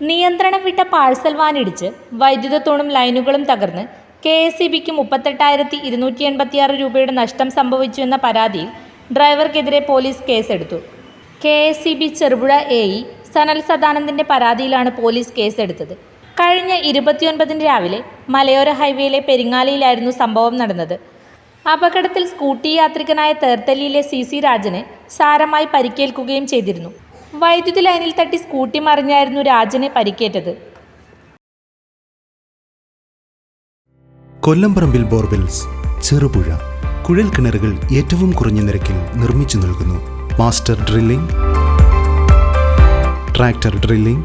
നിയന്ത്രണം വിട്ട പാഴ്സൽ വാനിടിച്ച് വൈദ്യുത തൂണും ലൈനുകളും തകർന്ന് കെ എസ് ഇ ബിക്ക് മുപ്പത്തെട്ടായിരത്തി ഇരുന്നൂറ്റി എൺപത്തിയാറ് രൂപയുടെ നഷ്ടം സംഭവിച്ചു എന്ന പരാതിയിൽ ഡ്രൈവർക്കെതിരെ പോലീസ് കേസെടുത്തു. K S E B Cherupuzha A E Sanal സദാനന്ദിന്റെ പരാതിയിലാണ് പോലീസ് കേസെടുത്തത്. കഴിഞ്ഞ ഇരുപത്തിയൊൻപതിന് രാവിലെ മലയോര ഹൈവേയിലെ പെരിങ്ങാലിയിലായിരുന്നു സംഭവം നടന്നത്. അപകടത്തിൽ സ്കൂട്ടി യാത്രികനായ തേർത്തല്ലിയിലെ സി സി രാജന് സാരമായി പരിക്കേൽക്കുകയും ചെയ്തിരുന്നു. വൈദ്യുതി ലൈനിൽ തട്ടി സ്കൂട്ടി മറിഞ്ഞായിരുന്നു രാജനെ പരിക്കേറ്റത്. കൊല്ലംപറമ്പിൽ ബോർവെൽസ് ചെറുപുഴ കുഴൽ കിണറുകൾ ഏറ്റവും കുറഞ്ഞ നിരക്കിൽ നിർമ്മിച്ചു നൽകുന്നു. Master drilling tractor drilling